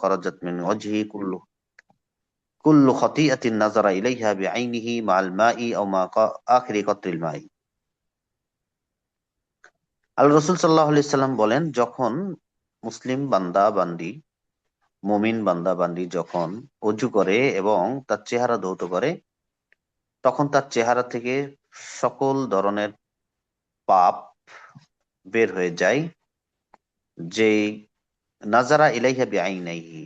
খরজাত মিন ওয়াজহি কুল্লু। কুল্লু খতিআতিন নাযারা ইলাইহা বিআইনিহি মাআল মাই আও মা আখিরি কতরিল মাই। আল রাসূল সাল্লাল্লাহু আলাইহি সাল্লাম বলেন, যখন মুসলিম বান্দা বান্দি, মুমিন বান্দা বান্দি যখন অজু করে এবং তার চেহারা ধৌত করে, তখন তার চেহারা থেকে সকল ধরনের পাপ বের হয়ে যায়, যেই নাজারা ইলাইহা বিআইনাইহি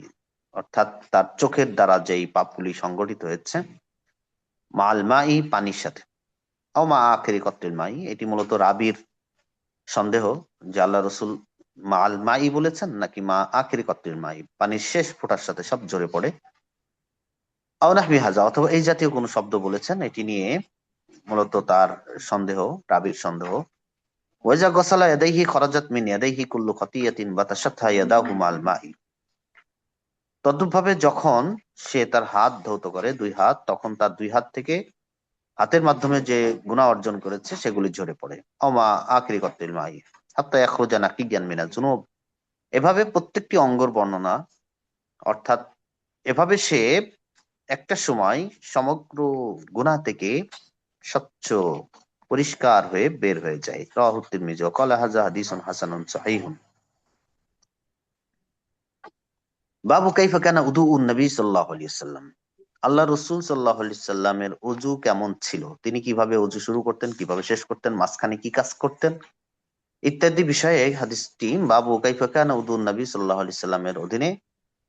অর্থাৎ তার চোখের দ্বারা যেই পাপগুলি সংগঠিত হয়েছে, মাল মাই, পানির সাথে। ও মা আখেরি কত্রিল মাই, এটি মূলত রাবির সন্দেহ যে আল্লাহ রসুল মাল মাই বলেছেন নাকি মা আখেরি কত্রিল মাই, পানির শেষ ফোটার সাথে সব জোরে পড়ে। আওনাহবি হাজা, অথবা এই জাতীয় কোনো শব্দ বলেছেন, এটি নিয়ে মূলত তার সন্দেহ, রাবির সন্দেহ। ওয়াজা গসালা ইয়াদাইহি খরাজাত মিন ইয়াদাইহি কুল্লু খতিয়াতিন বাতাসাতহা ইয়াদাহু মাল মাই তদ্রুপভাবে যখন সে তার হাত ধৌত করে, দুই হাত, তখন তার দুই হাত থেকে হাতের মাধ্যমে যে গুণা অর্জন করেছে, সেগুলি ঝরে পড়ে। অমা আখরি কর্তিল মাই হাত্তা এখরোজা নাকি জ্ঞান মিনা জুনুব। এভাবে প্রত্যেকটি অঙ্গর বর্ণনা, অর্থাৎ এভাবে সে একটা সময় সমগ্র গুণা থেকে স্বচ্ছ পরিষ্কার হয়ে বের হয়ে যায়। রাহুদ্দিন মিজ কলা হাজা হাদিসুন হাসানুন সাহিহুন। বাবু কাইফা কানা উদু উন নবী সাল্লাহ সাল্লাম আল্লাহ রসুল সাল্লাহ সাল্লামের উজু কেমন ছিল? তিনি কীভাবে উজু শুরু করতেন, কীভাবে শেষ করতেন, মাঝখানে কি কাজ করতেন? ইত্যাদি বিষয়ে হাদিস টিম বাবু কাইফা কানা উদু নবী সাল্লাহ সাল্লামের অধীনে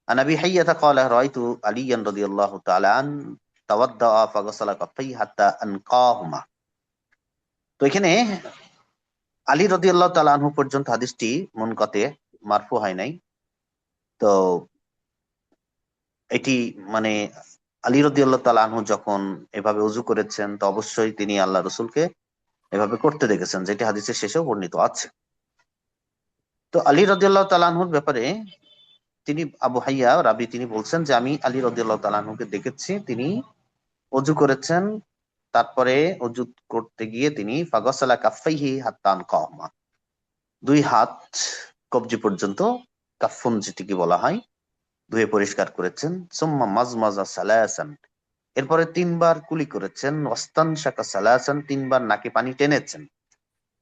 আনাবি আল্লাহ কলা রায়তু আলিয়ান রদি আল্লাহ তালান তাওয়াদ্দা ফাগসালা কাফাই হাত্তা আনকাহুমা। তো এখানে আলী রাদিয়াল্লাহু তাআলা আনহু পর্যন্ত হাদিসটি মন মুনকাতে মারফু হয় নাই। তো এটি মানে আলী রদিয়াল্লাহ তালা আনহু যখন এভাবে উজু করেছেন, তো অবশ্যই তিনি আল্লাহ রসুলকে এভাবে করতে দেখেছেন, যেটি হাদিসের শেষেও বর্ণিত আছে। তো আলী রদিয়াল্লাহ তালাহুর ব্যাপারে তিনি আবু হাইয়া রাবি তিনি বলছেন যে, আমি আলী রদিয়াল্লাহ তালাহুকে দেখেছি, তিনি অজু করেছেন তারপরে অজু করতে গিয়ে তিনি ফাগসালা কাফাইহি হাত্তান কহমা দুই হাত কবজি পর্যন্ত কাফুন যেটিকে বলা হয়, ধুয়ে পরিষ্কার করেছেন। সুম্মা মাজমাজা সালাসান। এরপরে তিনবার কুলি করেছেন। ওয়াস্তান শাকা সালাসান তিনবার নাকে পানি টেনেছেন।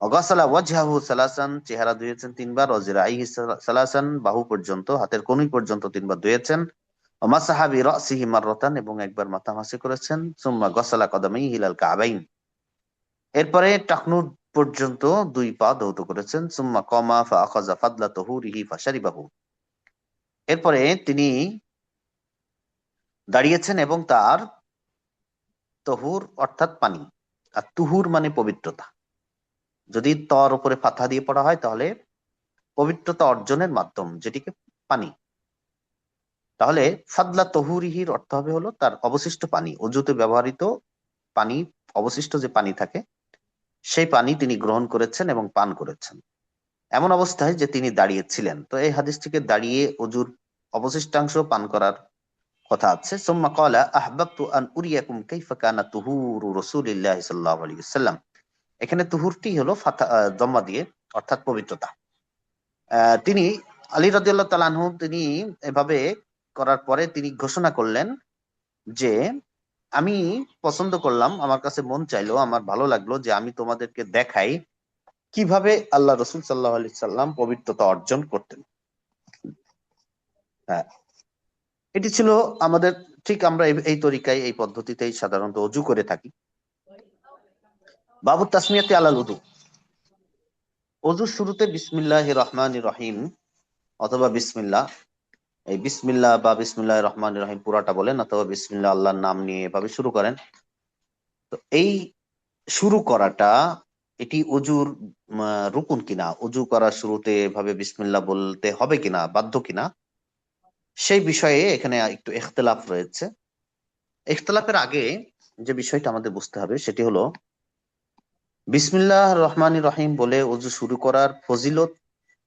অগাসালা ওয়াজহাহু সালাসান, চেহারা ধুয়েছেন তিনবার। ওয়াজরাইহি সালাসান বাহু পর্যন্ত, হাতের কনুই পর্যন্ত তিনবার ধুয়েছেন। মাসাহাবি রাসিহি মাররাতান এবং একবার মাথা মাসি করেছেন সুম্মা গসালা কদামাই হিলাল কাবাইন এরপরে টাকনুর পর্যন্ত দুই পা ধৌত করেছেন সুম্মা কমা ফা আখাযা ফাদলা তাহুরিহি ফাশারিবাহু এরপরে তিনি দাঁড়িয়েছেন এবং তার তহুর অর্থাৎ পানি, আর তুহুর মানে পবিত্রতা। যদি তর উপরে ফাথা দিয়ে পড়া হয় তাহলে পবিত্রতা অর্জনের মাধ্যম, যেটিকে পানি। তাহলে ফাদলা তহুরিহির অর্থ হবে হলো তার অবশিষ্ট পানি, অজুতে ব্যবহৃত পানি, অবশিষ্ট যে পানি থাকে, সেই পানি তিনি গ্রহণ করেছেন এবং পান করেছেন। এমন অবস্থায় যে তিনি দাঁড়িয়েছিলেন। তো এই হাদিসটিকে দাঁড়িয়ে অজুর অবশিষ্টাংশ পান করার কথা আছে। সোম্মা কলা আহবাবতু আন উরিয়াকুম কাইফা কানা তুহুরু রাসূলিল্লাহি সাল্লাল্লাহু এখানে তুহুরটি হলো ফাতা জম্মা দিয়ে, অর্থাৎ পবিত্রতা। তিনি আলী রাদিয়াল্লাহু তাআলা তিনি এভাবে করার পরে তিনি ঘোষণা করলেন যে, আমি পছন্দ করলাম, আমার কাছে মন চাইলো, আমার ভালো লাগল যে আমি তোমাদেরকে দেখাই কীভাবে আল্লাহ রসুল সাল্লাহ আলি সাল্লাম পবিত্রতা অর্জন করতেন। হ্যাঁ এটি ছিল আমাদের, ঠিক আমরা এই তরিকায়, এই পদ্ধতিতেই সাধারণত অজু করে থাকি। বাবু তাসমিয়াতে আলাল উদু। অজুর শুরুতে বিসমিল্লাহ রহমান রহিম অথবা বিসমিল্লাহ এই বিসমিল্লাহ বা বিসমিল্লাহ রহমান রহিম পুরাটা বলেন অথবা বিসমিল্লাহ আল্লাহর নাম নিয়ে এভাবে শুরু করেন। তো এই শুরু করাটা এটি অজুর রুকুন কিনা অজু করার শুরুতে এভাবে বিসমিল্লাহ বলতে হবে কিনা, বাধ্য কিনা, সেই বিষয়ে এখানে একটু ইখতলাফ রয়েছে। ইখতলাফের আগে যে বিষয়টা আমাদের বুঝতে হবে সেটি হলো, বিসমিল্লাহ রহমান রহিম বলে অজু শুরু করার ফজিলত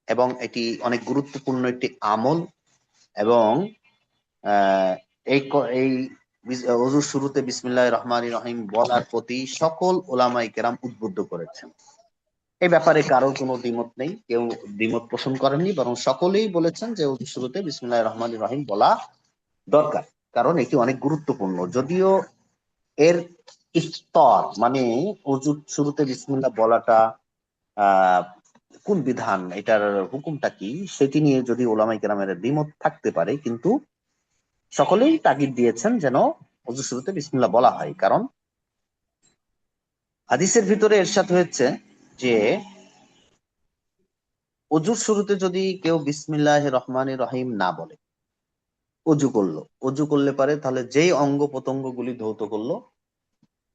এবং এটি অনেক গুরুত্বপূর্ণ একটি আমল। এবং এই এই অজুর শুরুতে বিসমিল্লাহ রহমান রহিম বলার প্রতি সকল ওলামাই কেরাম উদ্বুদ্ধ করেছেন। এই ব্যাপারে কারও কোনো দ্বিমত নেই, কেউ দ্বিমত পোষণ করেননি, বরং সকলেই বলেছেন যে অজুর শুরুতে বিসমুল্লাহ রহমান রহিম বলা দরকার, কারণ এটি অনেক গুরুত্বপূর্ণ। যদিও এর স্তর মানে অজু শুরুতে বিসমুল্লাহ বলাটা কোন বিধান, এটার হুকুমটা কি? সেটি নিয়ে যদি ওলামাই কেরামের দ্বিমত থাকতে পারে, কিন্তু সকলেই তাগিদ দিয়েছেন যেন অজু শুরুতে বলা হয়। কারণ হাদিসের ভিতরে এরশাদ হয়েছে যে অজুর শুরুতে যদি কেউ বিসমিল্লাহ রহমান রহিম না বলে, অজু করল, অজু করলে পারে তাহলে যেই অঙ্গ প্রত্যঙ্গ গুলি ধৌত করল,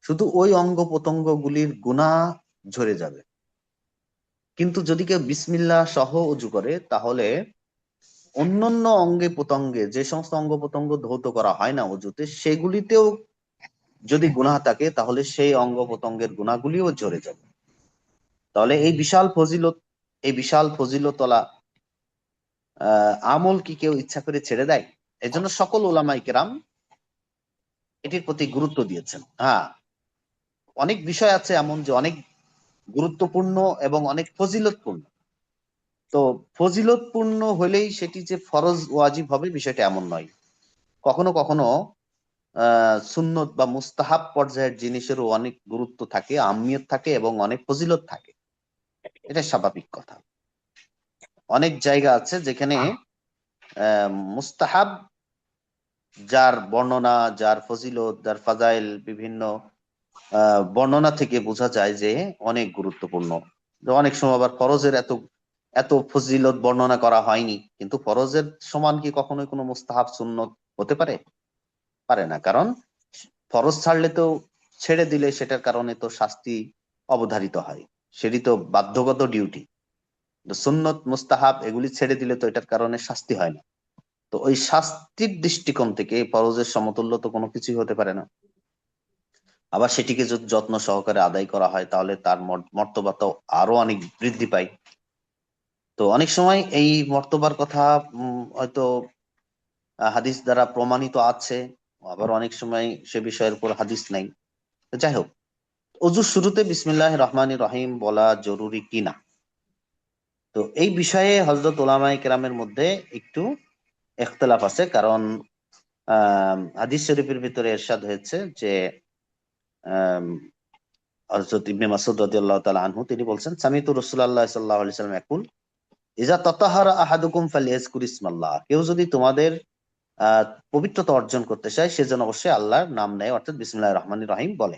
শুধু ওই অঙ্গ প্রত্যঙ্গ গুলির গুণা ঝরে যাবে। কিন্তু যদি কেউ বিসমিল্লা সহ অজু করে, তাহলে অন্যান্য অঙ্গে প্রত্যঙ্গে, যে সমস্ত অঙ্গ প্রত্যঙ্গ ধৌত করা হয় না অজুতে সেগুলিতেও যদি গুনাহ থাকে, তাহলে সেই অঙ্গ প্রত্যঙ্গের গুণাগুলিও ঝরে যাবে। তাহলে এই বিশাল ফজিলত, এই বিশাল ফজিলতলা আমল কি কেউ ইচ্ছা করে ছেড়ে দেয়? এই জন্য সকল ওলামাই কেরাম এটির প্রতি গুরুত্ব দিয়েছেন। হ্যাঁ অনেক বিষয় আছে এমন যে অনেক গুরুত্বপূর্ণ এবং অনেক ফজিলতপূর্ণ। তো ফজিলতপূর্ণ হলেই সেটি যে ফরজ ওয়াজিব হবে বিষয়টা এমন নয়। কখনো কখনো সুন্নত বা মুস্তাহাব পর্যায়ের জিনিসেরও অনেক গুরুত্ব থাকে আমিয়ত থাকে এবং অনেক ফজিলত থাকে। এটা স্বাভাবিক কথা। অনেক জায়গা আছে যেখানে মুস্তাহাব, যার বর্ণনা, যার ফজিলত, যার ফাজাইল, বিভিন্ন বর্ণনা থেকে বোঝা যায় যে অনেক গুরুত্বপূর্ণ। অনেক সময় আবার ফরজের এত এত ফজিলত বর্ণনা করা হয়নি, কিন্তু ফরজের সমান কি কখনোই কোনো মুস্তাহাব সুন্নত হতে পারে? পারে না, কারণ ফরজ ছাড়লে তো ছেড়ে দিলে সেটার কারণে তো শাস্তি অবধারিত হয়। সেটি তো বাধ্যগত ডিউটি সুন্নত, মুস্তাহাব এগুলি ছেড়ে দিলে তো এটার কারণে শাস্তি হয় না। তো ওই শাস্তির দৃষ্টিকোণ থেকে ফরজের সমতুল্য তো কোনো কিছুই হতে পারে না। আবার সেটিকে যদি যত্ন সহকারে আদায় করা হয়, তাহলে তার মর্তবা তো আরও অনেক বৃদ্ধি পায়। তো অনেক সময় এই মর্তবার কথা হয়তো হাদিস দ্বারা প্রমাণিত আছে, আবার অনেক সময় সে বিষয়ের উপর হাদিস নাই। যাই হোক, অজুর শুরুতে বিসমিল্লাহ রহমান রহিম বলা জরুরি কিনা তো এই বিষয়ে হজরত ওলামাই কেরামের মধ্যে একটু এখতলাফ আছে, কারণ, আহ, হাদিস শরীফের ভিতরে এরশাদ হয়েছে যে ইবনে রাদিয়াল্লাহু তাআলা আনহু, তিনি সামিতু রাসূলুল্লাহ সাল্লাল্লাহু আলাইহি সাল্লাম ইয়াকুল তাতাহারা আহাদুকুম ইসমাল্লাহ কেউ যদি তোমাদের পবিত্রতা অর্জন করতে চায়, সে যেন অবশ্যই আল্লাহর নাম নেয়, অর্থাৎ বিসমুল্লাহ রহমান রহিম বলে।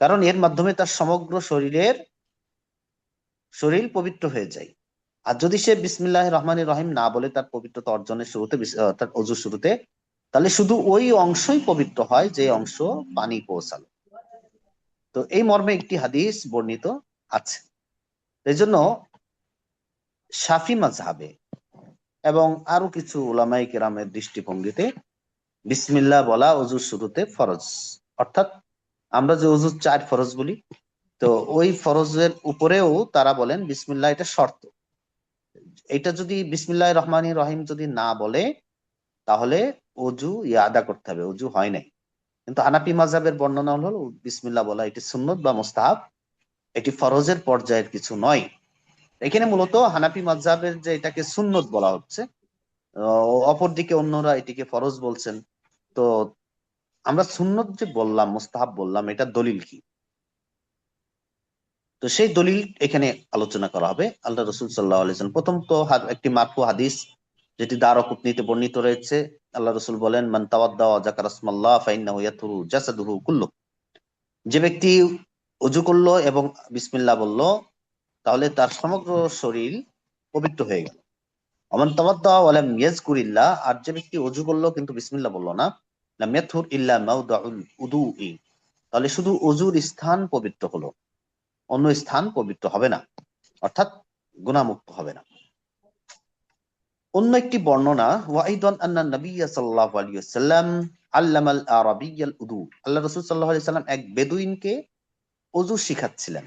কারণ এর মাধ্যমে তার সমগ্র শরীরের, শরীর পবিত্র হয়ে যায়। আর যদি সে বিসমিল্লাহ রহমান রহিম না বলে তার পবিত্রতা অর্জনের শুরুতে অর্থাৎ অজু শুরুতে তাহলে শুধু ওই অংশই পবিত্র হয় যে অংশ পানি পৌঁছালো। তো এই মর্মে একটি হাদিস বর্ণিত আছে। এই জন্য সাফি মাঝহাবে এবং আরও কিছু ওলামাই কেরামের দৃষ্টিভঙ্গিতে বিসমিল্লা বলা অজুর শুরুতে ফরজ। অর্থাৎ আমরা যে অজুর চার ফরজ বলি, তো ওই ফরজের উপরেও তারা বলেন বিসমিল্লা এটা শর্ত। এটা যদি বিসমিল্লাহ রহমানি রহিম যদি না বলে, তাহলে অজু ইয়া আদা করতে হবে। অজু হয় নাই। কিন্তু আনাপি মাজাবের বর্ণনা হলো বিসমিল্লা বলা এটি সুন্নত বা মোস্তাহাব। এটি ফরজের পর্যায়ের কিছু নয়। এখানে মূলত হানাপি মাজাবের যে এটাকে সুন্নত বলা হচ্ছে অপরদিকে অন্যরা এটিকে ফরজ বলছেন। তো আমরা সুন্নত যে বললাম, মোস্তাহাব বললাম, এটা দলিল কি? তো সেই দলিল এখানে আলোচনা করা হবে। আল্লাহ রসুল সাল্লাহ প্রথম তো একটি মারফু হাদিস যেটি দ্বার কুতনিতে বর্ণিত রয়েছে, আল্লাহ রসুল বলেন, মান কুল্লু যে ব্যক্তি উজু করল এবং বিসমিল্লা বলল, তাহলে তার সমগ্র শরীর পবিত্র হয়ে গেল। অমান তাওয়াদ্দা ওয়ালাম ইয়াজকুরিল্লাহ, আর যে ব্যক্তি অজু করল কিন্তু বিসমিল্লা বলল না, লাম ইয়াথুর ইল্লা মাউদাউল উদুই। তাহলে শুধু অজুর স্থান পবিত্র হলো, অন্য স্থান পবিত্র হবে না, অর্থাৎ গুণামুক্ত হবে না। অন্য একটি বর্ণনা ওয়াইদান আন্না নবিয়্যা সাল্লাল্লাহু আলাইহি ওয়াসাল্লাম আল্লামাল আরাবিয়াল উদু। আল্লাহ রাসূল সাল্লাল্লাহু আলাইহি সাল্লাম এক বেদুইনকে অজু শিখাচ্ছিলেন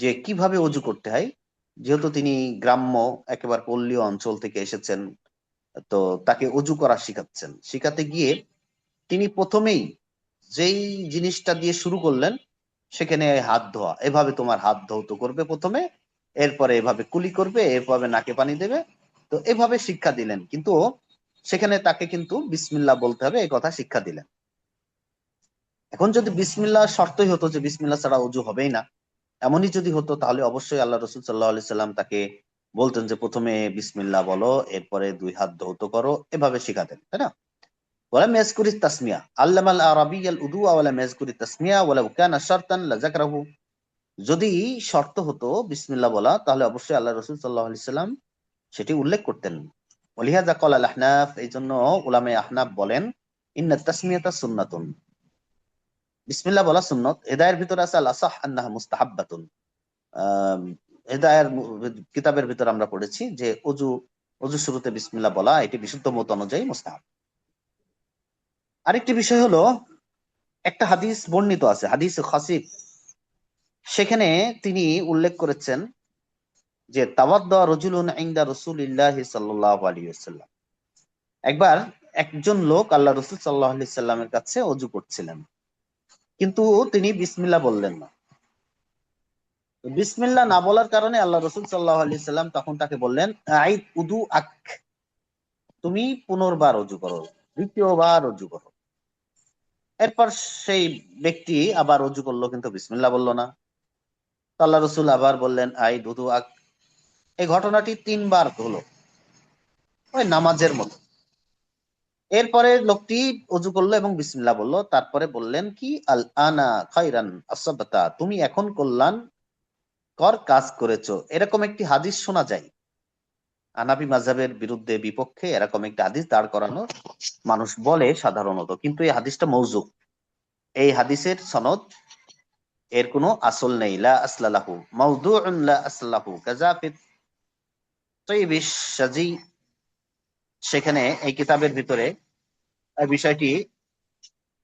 যে কীভাবে অজু করতে হয়। যেহেতু তিনি গ্রাম্য, একেবারে পল্লী অঞ্চল থেকে এসেছেন, তো তাকে অজু করা শিখাচ্ছেন। শিখাতে গিয়ে তিনি প্রথমেই যেই জিনিসটা দিয়ে শুরু করলেন, সেখানে হাত ধোয়া। এভাবে তোমার হাত ধৌত করবে প্রথমে, এরপরে এভাবে কুলি করবে এরপরে নাকে পানি দেবে তো এভাবে শিক্ষা দিলেন। কিন্তু সেখানে তাকে কিন্তু বিসমিল্লা বলতে হবে এই কথা শিক্ষা দিলেন। এখন যদি বিসমিল্লাহ শর্তই হতো যে বিসমিল্লাহ ছাড়া অজু হবেই না, এমনই যদি হতো, তাহলে অবশ্যই আল্লাহ রসুল সাল্লাহ আলি সাল্লাম তাকে বলতেন যে, প্রথমে বিসমিল্লাহ বলো, এরপরে দুই হাত ধৌত করো। এভাবে শিখাতেন, তাই না? ওলা মেজকুরি তাসমিয়া। আল্লাম আল আরবি আল উদু ওয়ালা মেজকুরি তাসমিয়া ওলা উকানা যদি শর্ত হতো বিসমিল্লাহ বলা, তাহলে অবশ্যই আল্লাহ রসুল সাল্লাহ আলি সাল্লাম সেটি উল্লেখ করতেন। ওলিহাজা কল আল আহনাফ এই জন্য উলামে আহনাফ বলেন, ইন্না তাসমিয়াতা সুন্নাতুন। বিসমিল্লাহ বলা সুন্নত। হেদায়ের ভিতরে আছে আল আসাহ আন্নাহা মুস্তাহাব্বাতুন। হেদায়ের কিতাবের ভিতরে আমরা পড়েছি যে অজু অজু শুরুতে বিসমিল্লাহ বলা, এটি বিশুদ্ধ মত অনুযায়ী মুস্তাহাব। আরেকটি বিষয় হলো, একটা হাদিস বর্ণিত আছে, হাদিস খাসিফ। সেখানে তিনি উল্লেখ করেছেন যে একবার একজন লোক আল্লাহ রসুল সাল্লামের কাছে অজু করছিলেন। কিন্তু তিনি বিসমিল্লাহ বললেন না। বিসমিল্লাহ না বলার কারণে আল্লাহ রসুল সাল্লাহ আলি সাল্লাম তখন তাকে বললেন আই উদু আক তুমি পুনর্বার অজু করো, দ্বিতীয়বার অজু করো। এরপর সেই ব্যক্তি আবার অজু করল কিন্তু বিসমিল্লাহ বলল না। আল্লাহ রসুল আবার বললেন আই দুদু আক এই ঘটনাটি তিনবার হলো। ওই নামাজের মতো। এরপরে লোকটি অজু করল এবং বিসমিল্লাহ বলল, তারপরে বললেন, কি? আল আনা খাইরান আসাবাতা। তুমি এখন কল্যাণ কর, কাজ করেছ। এরকম একটি হাদিস শোনা যায়। আনাবি মাঝাবের বিরুদ্ধে বিপক্ষে এরকম একটি হাদিস দাঁড় করানো মানুষ বলে সাধারণত। কিন্তু এই হাদিসটা মৌজুক এই হাদিসের সনদ এর কোনো আসল নেই। লা আসলালাহু, মাউদুউন লা আসলাহু কাজাফিত সেখানে এই কিতাবের ভিতরে বিষয়টি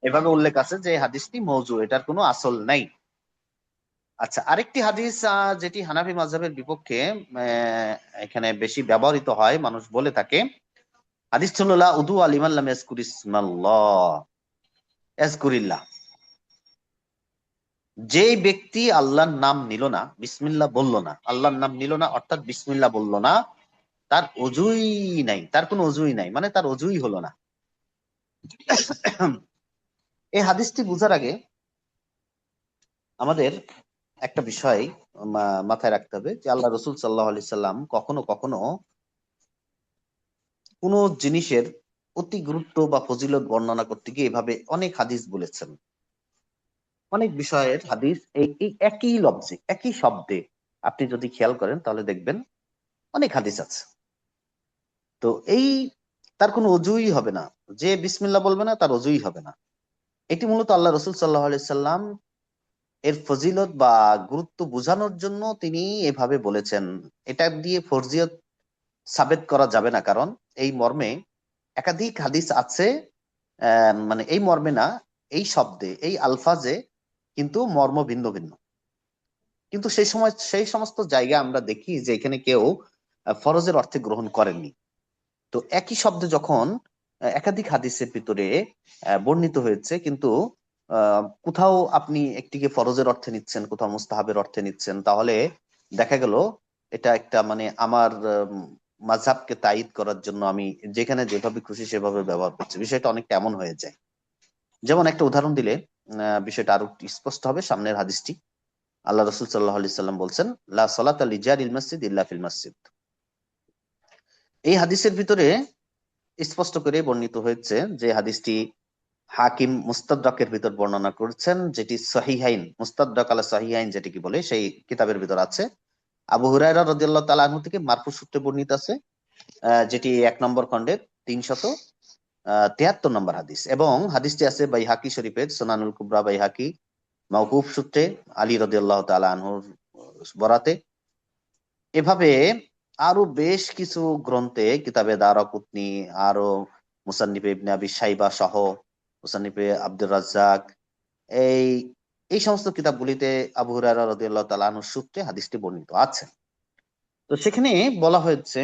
এভাবে উল্লেখ আছে যে হাদিসটি মৌজু, এটার কোনো আসল নাই। আচ্ছা আরেকটি হাদিস যেটি হানাফি মাঝহের বিপক্ষে এখানে বেশি ব্যবহৃত হয়, মানুষ বলে থাকে। হাদিস উদু আলিমাল্লাম এসকুরিল্লাহ যে ব্যক্তি আল্লাহর নাম নিল না বিসমিল্লাহ বলল না, আল্লাহর নাম নিল না, অর্থাৎ বিসমিল্লা বলল না, তার অজুই নাই, তার কোনো অজুই নাই মানে তার অজুই হলো না। এই হাদিসটি বুঝার আগে আমাদের একটা বিষয় মাথায় রাখতে হবে যে আল্লাহ রসুল সাল্লাহ আলি সাল্লাম কখনো কখনো কোন জিনিসের অতি গুরুত্ব বা ফজিলত বর্ণনা করতে গিয়ে এভাবে অনেক হাদিস বলেছেন। অনেক বিষয়ের হাদিস এই একই লব্জে একই শব্দে আপনি যদি খেয়াল করেন তাহলে দেখবেন অনেক হাদিস আছে। তো এই তার কোনো অজুই হবে না। যে বিসমিল্লা বলবে না, তার অজুই হবে না। এটি মূলত আল্লাহ রসুল সাল্লাহ সাল্লাম এর ফজিলত বা গুরুত্ব বোঝানোর জন্য তিনি এভাবে বলেছেন। এটা দিয়ে ফরজিয়ত সাবেত করা যাবে না, কারণ এই মর্মে একাধিক হাদিস আছে মানে এই মর্মে না, এই শব্দে, এই আলফাজে কিন্তু মর্ম ভিন্ন ভিন্ন। কিন্তু সেই সময়, সেই সমস্ত জায়গা আমরা দেখি যে এখানে কেউ ফরজের অর্থে গ্রহণ করেননি। তো একই শব্দ যখন একাধিক হাদিসের ভিতরে বর্ণিত হয়েছে, কিন্তু কোথাও আপনি একটিকে ফরজের অর্থে নিচ্ছেন, কোথাও মুস্তাহাবের অর্থে নিচ্ছেন, তাহলে দেখা গেল এটা একটা মানে আমার মাঝহাবকে তাইদ করার জন্য আমি যেখানে যেভাবে খুশি সেভাবে ব্যবহার করছি। বিষয়টা অনেকটা এমন হয়ে যায়। যেমন একটা উদাহরণ দিলে বিষয়টা আরও স্পষ্ট হবে সামনের হাদিসটি। আল্লাহ রসুল সাল্লাহ আলি সাল্লাম বলছেন মসজিদ মসজিদ। এই হাদিসের ভিতরে স্পষ্ট করে বর্ণিত হয়েছে যে হাদিসটি হাকিম মুস্তাদ্দাকের ভিতর বর্ণনা করছেন, যেটি সহিহাইন মুস্তাদ্দাক আলা সহিহাইন যেটি কি বলে, সেই কিতাবের ভিতর আছে। আবু হুরায়রা রাদিয়াল্লাহু তাআলা থেকে মারফু সূত্রে বর্ণিত আছে যেটি এক নম্বর খণ্ডের তিনশত তিয়াত্তর নম্বর হাদিস। এবং হাদিসটি আছে বাইহাকি শরীফের, সোনানুল কুবরা বাইহাকি মাউকুফ সূত্রে, আলী রদিয়াল্লাহ তালা আনহুর বরাতে। এভাবে আরও বেশ কিছু গ্রন্থে কিতাবে দারাকুতনি, আরও মুসান্নিফে ইবনে আবি সাইবা সহ, মুসান্নিফে আব্দুর রাজ্জাক, এই এই সমস্ত কিতাবগুলিতে আবু হুরায়রা রাদিয়াল্লাহু তাআলা আনহুর সূত্রে হাদিসটি বর্ণিত আছে। তো সেখানে বলা হয়েছে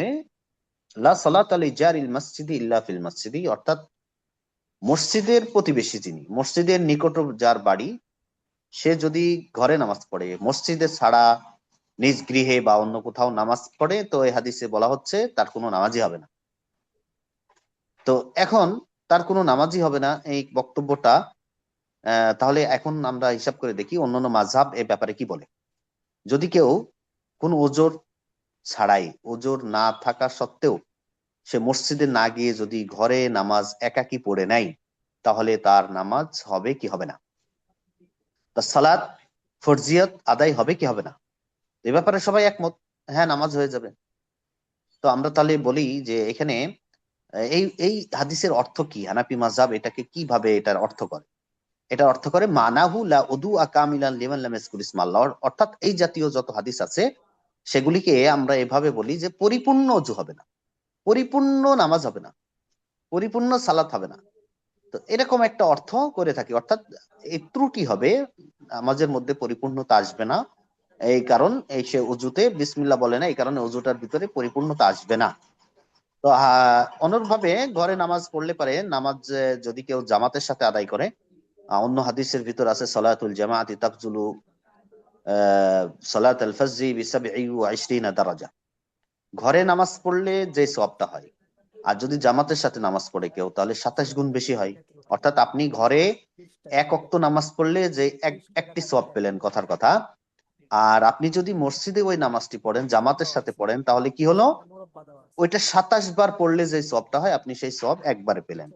মসজিদি মসজিদি, অর্থাৎ মসজিদের প্রতিবেশী যিনি, মসজিদের নিকট যার বাড়ি, সে যদি ঘরে নামাজ পড়ে, মসজিদে ছাড়া নিজ গৃহে বা অন্য কোথাও নামাজ পড়ে, তো এই হাদিসে বলা হচ্ছে তার কোনো নামাজই হবে না। তো এখন তার কোনো নামাজই হবে না, এই বক্তব্যটা তাহলে এখন আমরা হিসাব করে দেখি অন্যান্য মাঝহাব এ ব্যাপারে কি বলে। যদি কেউ কোন ওজোর ছাড়াই, ওজোর না থাকা সত্ত্বেও সে মসজিদে না গিয়ে যদি ঘরে নামাজ একাকি পড়ে নেয়, তাহলে তার নামাজ হবে কি হবে না? তা সালাদ ফরজিয়ত আদায় হবে কি হবে না? এ ব্যাপারে সবাই একমত। হ্যাঁ নামাজ হয়ে যাবে। তো আমরা তাহলে বলি যে এখানে, এই এই হাদিসের অর্থ কি? হানাফি মাযহাব এটাকে কীভাবে এটার অর্থ করে? এটা অর্থ করে, মানাহু লা উদু আকামিলান লিমান লাম ইয়াজকুর ইসমাল্লাহ অর্থাৎ এই জাতীয় যত হাদিস আছে, সেগুলিকে আমরা এভাবে বলি যে পরিপূর্ণ অজু হবে না। পরিপূর্ণ নামাজ হবে না। পরিপূর্ণ সালাত হবে না। তো এরকম একটা অর্থ করে থাকি। অর্থাৎ এই ত্রুটি হবে নামাজের মধ্যে পরিপূর্ণতা আসবে না। এই কারণ এই সে উজুতে বিসমিল্লাহ বলে না এই কারণে উজুটার ভিতরে পরিপূর্ণতা আসবে না। তো অনুরূপভাবে ঘরে নামাজ পড়লে পারে নামাজ যদি কেউ জামাতের সাথে আদায় করে অন্য হাদিসের ভিতর আছে সলাতুল জামাআতি তাকজুলু আহ, সলাত আল ফজরি বিসাবঈ ওয়া দারাজা। ঘরে নামাজ পড়লে যে সওয়াবটা হয়, আর যদি জামাতের সাথে নামাজ পড়ে কেউ, তাহলে সাতাশ গুণ বেশি হয়। অর্থাৎ আপনি ঘরে এক অক্ত নামাজ পড়লে যে এক, একটি সওয়াব পেলেন কথার কথা, আর আপনি যদি মসজিদে ওই নামাজটি পড়েন, জামাতের সাথে পড়েন, তাহলে কি হলো? ওইটা সাতাশ বার পড়লে যে সবটা হয়, আপনি সেই সব একবারে পেলেন।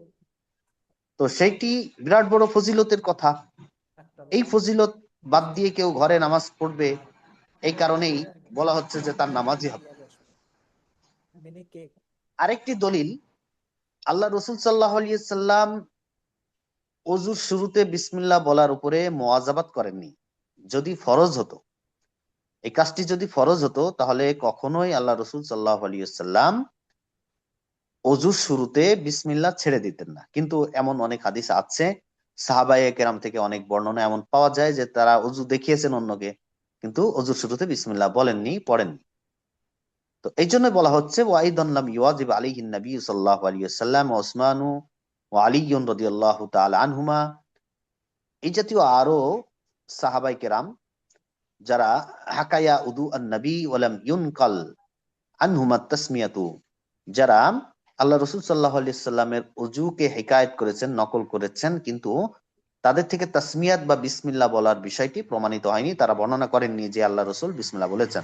তো সেইটি বিরাট বড় ফজিলতের কথা। এই ফজিলত বাদ দিয়ে কেউ ঘরে নামাজ পড়বে, এই কারণেই বলা হচ্ছে যে তার নামাজই হবে। আরেকটি দলিল, আল্লাহ রসুল সাল্লাহ সাল্লাম অজুর শুরুতে বিসমিল্লাহ বলার উপরে মোয়াজাবাত করেননি। যদি ফরজ হতো, এই কাজটি যদি ফরজ হতো, তাহলে কখনোই আল্লাহ রসুল সাল্লাহ সাল্লাম অজুর শুরুতে বিসমিল্লাহ ছেড়ে দিতেন না। কিন্তু এমন অনেক হাদিস আছে, সাহাবায়ে কেরাম থেকে অনেক বর্ণনা এমন পাওয়া যায় যে তারা অজু দেখিয়েছেন অন্যকে, কিন্তু অজুর শুরুতে বিসমিল্লা বলেননি, পড়েননি। তো এই জন্য বলা হচ্ছে ওয়াইদাল্লাম ইওয়াজিব আলিহিন নবী সাল্লাল্লাহু আলাইহি ওয়াসাল্লাম ওয়া উসমানু ওয়া আলিয়ুন রাদিয়াল্লাহু তাআলা আনহুমা। এই জাতীয় আরও সাহাবাই কেরাম, যারা, হাকায়া উদু আন নবী ওয়ালাম ইউনকাল আনহুমা তাসমিয়াতু। যারা আল্লাহ রসুল সাল্লাহ সাল্লামের অজুকে হেকায়ত করেছেন, নকল করেছেন, কিন্তু তাদের থেকে তাসমিয়াত বা বিসমিল্লাহ বলার বিষয়টি প্রমাণিত হয়নি, তারা বর্ণনা করেননি যে আল্লাহ রসুল বিসমিল্লাহ বলেছেন।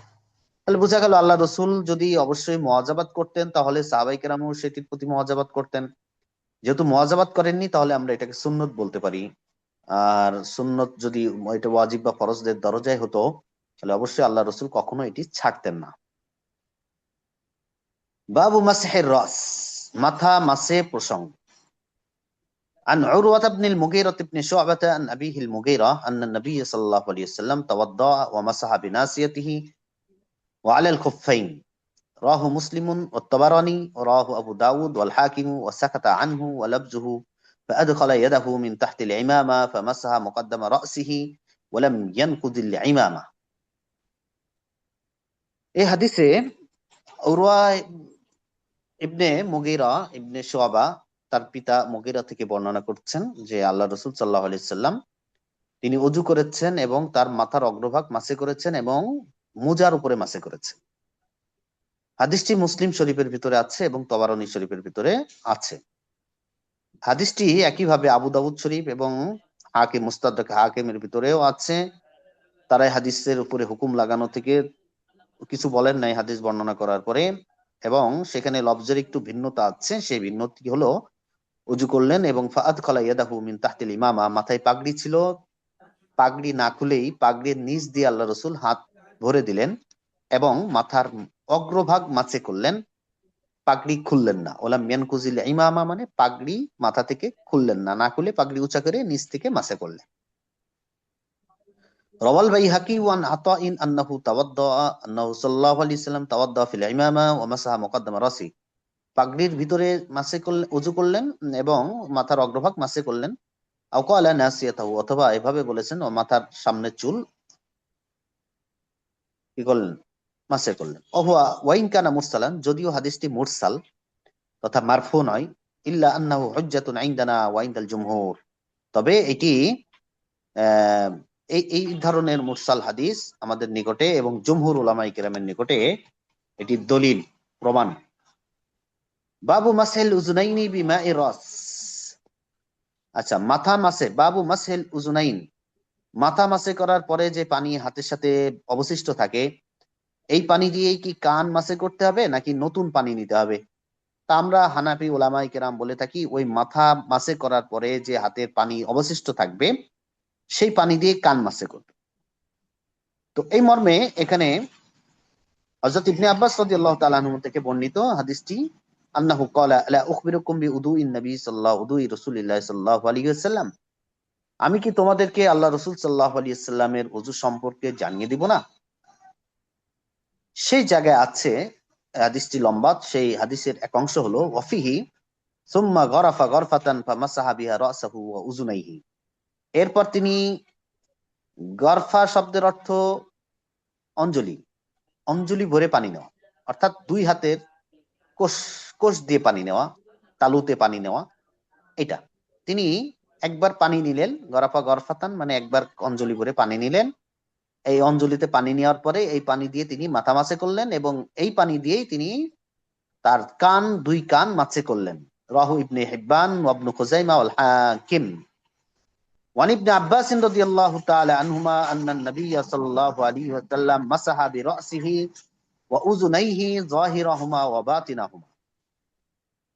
তাহলে বোঝা গেল আল্লাহ রসুল যদি অবশ্যই মহাজাবাদ করতেন তাহলে সাহাবাই কেরামও সেটির প্রতি মহাজাবাদ করতেন যেহেতু মহাজাবাদ করেননি তাহলে আমরা এটাকে সুন্নত বলতে পারি আর সুন্নত যদি এটা ওয়াজিব বা ফরজদের দরজায় হতো তাহলে অবশ্যই আল্লাহ রসুল কখনো এটি ছাড়তেন না বাবু মাসহের রস মাথা মাসে প্রসঙ্গ عن عروة بن المغيرة بن شعبة عن أبيه المغيرة أن النبي صلى الله عليه وسلم توضأ ومسح بناسيته وعلى الخفين راه مسلم والطبراني وراه أبو داود والحاكم وسكت عنه ولبزه فأدخل يده من تحت العمامة فمسح مقدم رأسه ولم ينقض العمامة এই হাদিসে উরওয়া ইবনে মুগিরা ইবনে শোয়াবা তার পিতা মুগিরা থেকে বর্ণনা করছেন যে আল্লাহ রসুল সাল্লাহ সাল্লাম তিনি অজু করেছেন এবং তার মাথার অগ্রভাগ মাসে করেছেন এবং মুজার উপরে মাসে করেছেন হাদিসটি মুসলিম শরীফের ভিতরে আছে এবং তবারনী শরীফের ভিতরে আছে। হাদিসটি একইভাবে আবু দাউদ শরীফ এবং হাকিম মুস্তাদ হাকিমের ভিতরেও আছে। তারাই হাদিসের উপরে হুকুম লাগানো থেকে কিছু বলেন নাই, হাদিস বর্ণনা করার পরে। এবং সেখানে লফজের একটু ভিন্নতা আছে, সেই ভিন্নতি হলো, উজু করলেন এবং ফাআদ খলা ইয়াদাহু মিন তাহতিল ইমামা, মাথায় পাগড়ি ছিল। পাগড়ি না খুলেই পাগড়ির নিচ দিয়ে আল্লাহ রসুল হাত ভরে দিলেন এবং মাথার অগ্রভাগ মাছে করলেন, পাগড়ি খুললেন না। ওলা মিয়ানকুজিল ইমামা মানে পাগড়ি মাথা থেকে খুললেন না না খুলে পাগড়ি উঁচা করে নিচ থেকে মাসে করলেন। রওয়াল ওয়ান আতাইন আন্নাহু তাওয়াদ্দা, আন্নাহু সাল্লাল্লাহু আলাইহি সাল্লাম তাওয়াদ্দা ফিল ইমামা ওয়া মাসাহা মুকদ্দামা রাসি। পাগড়ির ভিতরে মাসে করলেন উজু করলেন এবং মাথার অগ্রভাগ মাসে করলেন। আও ক্বালা নাসিয়াতাহু, অথবা এভাবে বলেছেন, ও মাথার সামনে চুল কি করলেন? মাসে করলেন। অহুয়া ওয়াইন কানা মুরসালান, যদিও হাদিসটি মুরসাল তথা মারফু নয়, ইল্লা আন্নাহু হুজ্জাতুন ইনদানা ওয়া ইনদাল জুমহুর। তবে এটি এই এই ধরনের মুরসাল হাদিস আমাদের নিকটে এবং জমহুর উলামাই কেরামের নিকটে এটি দলিল, প্রমাণ। বাবু মাসেল উজুনাইনি বিমা রস। আচ্ছা মাথা মাসে, বাবু মাসেল উজুনাইন মাথা মাসে করার পরে যে পানি হাতের সাথে অবশিষ্ট থাকে, এই পানি দিয়েই কি কান মাসে করতে হবে নাকি নতুন পানি নিতে হবে? তা আমরা হানাপি ওলামাই কেরাম বলে থাকি, ওই মাথা মাসে করার পরে যে হাতের পানি অবশিষ্ট থাকবে, সেই পানি দিয়ে কান মাসে করবে। তো এই মর্মে এখানে হযরত ইবনে আব্বাস রাদিয়াল্লাহু তাআলা আনহু থেকে বর্ণিত হাদিসটি, আন্নাহু ক্বালা লা উখবিরুকুম বিউদুইন নবী সাল্লাল্লাহু, উদুই রাসূলিল্লাহ সাল্লাল্লাহু আলাইহি ওয়াসাল্লাম। আমি কি তোমাদেরকে আল্লাহ রাসূল সাল্লাল্লাহু আলাইহি ওয়াসাল্লামের ওযু সম্পর্কে জানিয়ে দিব না? সেই জায়গায় আছে হাদিসটি লম্বা, সেই হাদিসের এক অংশ হলো, ওয়াফিহি সুম্মা গরাফা গরফাতান ফামাসাহা বিহা রাসাহু ওয়া উযুনাইহি এরপর তিনি গরফা শব্দের অর্থ অঞ্জলি অঞ্জলি ভরে পানি নেওয়া, অর্থাৎ দুই হাতের কোষ কোষ দিয়ে পানি নেওয়া, তালুতে পানি নেওয়া, এটা। তিনি একবার পানি নিলেন গরাফা গরফাতান মানে একবার অঞ্জলি ভরে পানি নিলেন এই অঞ্জলিতে পানি নেওয়ার পরে এই পানি দিয়ে তিনি মাথা মাছে করলেন এবং এই পানি দিয়েই তিনি তার কান দুই কান মাছে করলেন রাহু ইবনে হিব্বান ওয়াবনু খুজাইমা ওয়াল হাকিম وعن ابن عباس رضي الله تعالى عنهما أن النبي صلى الله عليه وسلم مسح برأسه وأذنيه ظاهرهما وباطنهما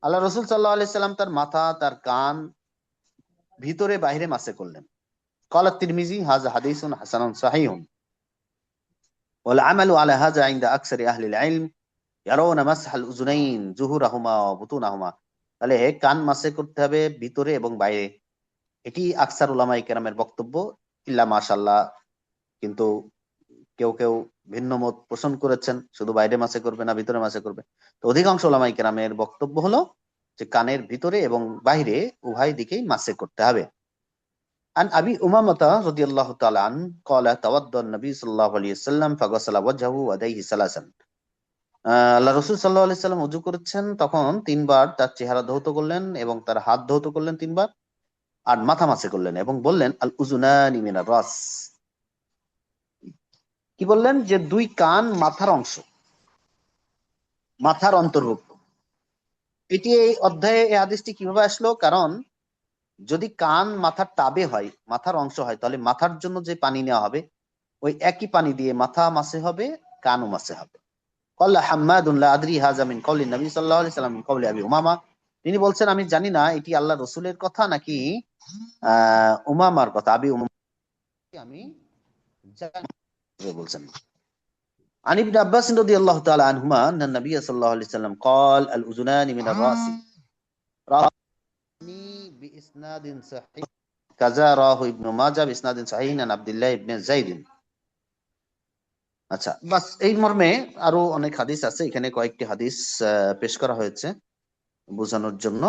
আল্লাহ রসুল সাল্লাহ আলি সাল্লাম তার মাথা তার কান ভিতরে বাইরে মাসে করলেন قال الترمذي هذا حديث حسن صحيح والعمل على هذا عند أكثر أهل العلم يرون مسح الأذنين ظهورهما وبطونهما তাহলে কান মাসে করতে হবে ভিতরে এবং বাইরে এটি আকসার উলামাই কেরামের বক্তব্য ইল্লা মাশাল্লাহ কিন্তু কেউ কেউ ভিন্ন মত পোষণ করেছেন শুধু বাইরে মাসে করবে না ভিতরে মাসে করবে তো অধিকাংশ উলামাই কেরামের বক্তব্য হলো যে কানের ভিতরে এবং বাইরে উভয় দিকেই মাসে করতে হবে عن أبي أمامة رضي الله تعالى عنه قال تودى النبي صلى الله عليه وسلم فغسل وجهه ويديه ثلاثا আহ, আল্লাহ রসুল সাল্লাহ আলি সাল্লাম উজু করেছেন তখন তিনবার তার চেহারা ধৌত করলেন এবং তার হাত ধৌত করলেন তিনবার আর মাথা মাসে করলেন এবং বললেন আল উজুনানি মিনার রাস কি বললেন যে দুই কান মাথার অংশ মাথার অন্তর্ভুক্ত এটি এই অধ্যায়ে এই আদেশটি কীভাবে আসলো? কারণ যদি কান মাথার তাবে হয়, মাথার অংশ হয়, তাহলে মাথার জন্য যে পানি নেওয়া হবে, ওই একই পানি দিয়ে মাথা মাসে হবে, কানও মাসে হবে। কল্লা হাম্মাদুল্লাহ আদরি হাজামিন কৌলি নবী সাল্লাহ সাল্লাম কৌলি আবি উমামা। তিনি বলছেন, আমি জানি না এটি আল্লাহ রসুলের কথা নাকি, আহ, উমামার কথা, আবি উমামা। আমি বলছেন। عن ابن عباس رضي الله تعالى عنهما أن النبي صلى الله عليه وسلم قال الأذنان من الرأس رأني بإسناد صحيح كذا راه ابن ماجه بإسناد صحيح عن عبد الله بن زيد আচ্ছা বাস এই মর্মে আরো অনেক হাদিস আছে এখানে কয়েকটি হাদিস আহ, পেশ করা হয়েছে বোঝানোর জন্য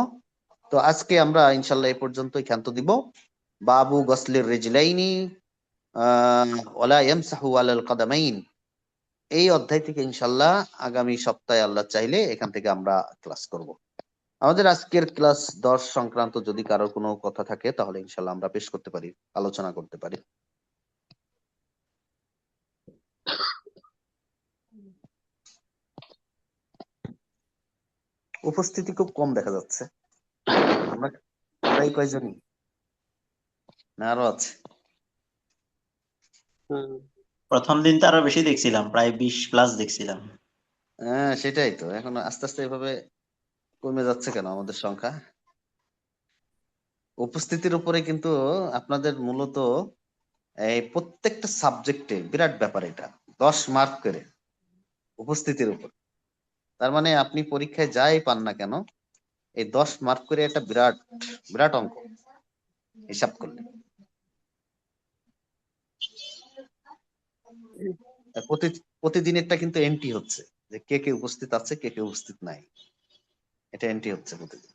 তো আজকে আমরা ইনশাল্লাহ এই পর্যন্ত ক্ষান্ত দিব বাবু গসলির রিজলাইনি আহ ওয়ালা ইয়ামসাহু আলাল কাদামাইন এই অধ্যায় থেকে ইনশাল্লাহ আগামী সপ্তাহে আল্লাহ চাইলে এখান থেকে আমরা ক্লাস করব। আমাদের আজকের ক্লাস দশ সংক্রান্ত যদি কারোর কোনো কথা থাকে, তাহলে ইনশাল্লাহ আমরা পেশ করতে পারি, আলোচনা করতে পারি। উপস্থিতি খুব কম দেখা যাচ্ছে। আমরা কয়জনই? না, আরও আছে। প্রথম দিন তো আরও বেশি দেখছিলাম, প্রায় বিশ প্লাস দেখছিলাম। হ্যাঁ সেটাই তো। এখন আস্তে আস্তে এভাবে কমে যাচ্ছে কেন আমাদের সংখ্যা? উপস্থিতির উপরে কিন্তু আপনাদের মূলত এই প্রত্যেকটা সাবজেক্টে বিরাট ব্যাপার এটা, দশ মার্ক করে উপস্থিতির উপর। তার মানে আপনি পরীক্ষায় যাই পান না কেন, এই দশ মার্ক করে একটা বিরাট বিরাট অঙ্ক হিসাব করলে আর প্রতি প্রতিদিনেরটা কিন্তু এন্ট্রি হচ্ছে যে কে কে উপস্থিত আছে কে কে উপস্থিত নাই। এটা এন্ট্রি হচ্ছে প্রতিদিন।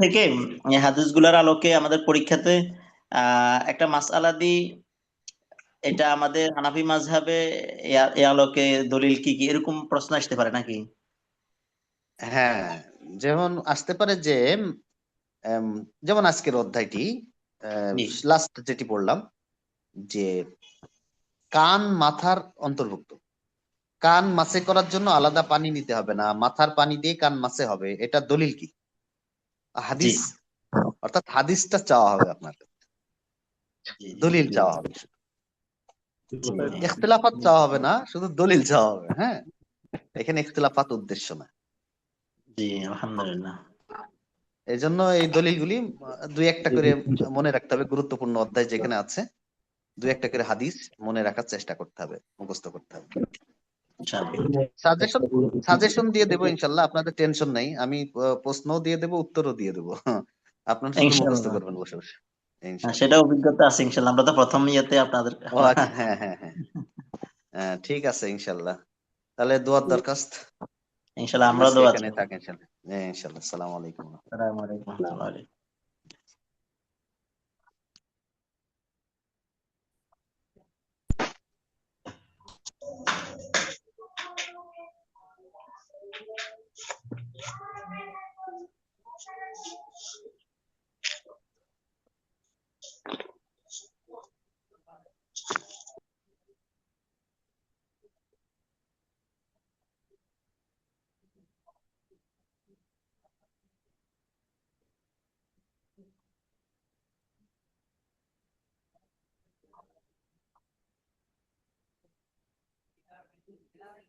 থেকে এই হাদিসগুলার আলোকে আমাদের পরীক্ষাতে আহ একটা মাসআলা দি এটা আমাদের হানাফি মাযহাবে এ- আলোকে দলিল কি কি এরকম প্রশ্ন আসতে পারে নাকি? হ্যাঁ যেমন আসতে পারে যে যেমন আজকের অধ্যায়টি লাস্ট যেটি পড়লাম যে কান মাথার অন্তর্ভুক্ত। কান মাসে করার জন্য আলাদা পানি নিতে হবে না মাথার পানি দিয়ে কান মাসে হবে এটা দলিল কি? হাদিস অর্থাৎ হাদিসটা চাওয়া হবে আপনার দলিল চাওয়া হবে। ইখতিলাফাত চাওয়া হবে না শুধু দলিল চাওয়া হবে হ্যাঁ? এখানে ইখতিলাফাত উদ্দেশ্য না। জি আলহামদুলিল্লাহ। এই জন্য এই দলিলগুলি দুই একটা করে মনে রাখতে হবে গুরুত্বপূর্ণ অধ্যায় যেখানে আছে দুই একটা করে হাদিস মনে রাখার চেষ্টা করতে হবে মুখস্থ করতে হবে। সাজেশন সাজেশন দিয়ে দেবো ইনশাল্লাহ আপনাদের টেনশন নেই আমি প্রশ্নও দিয়ে দেবো উত্তরও দিয়ে দেবো। আপনার মুখস্থ করবেন বসে বসে। হ্যাঁ, সেটা অভিজ্ঞতা আছে ইনশাল্লাহ আমরা তো প্রথম ইয়েতে আপনাদের আচ্ছা হ্যাঁ হ্যাঁ হ্যাঁ। হ্যাঁ, ঠিক আছে ইনশাল্লাহ তাহলে দোয়ার দরখাস্ত? ইনশাল্লাহ আমরা দোয়া এখানে থাক ইনশাল্লাহ হ্যাঁ ইনশাল্লাহ আসসালামু আলাইকুম। আসসালামু আলাইকুম। Gracias.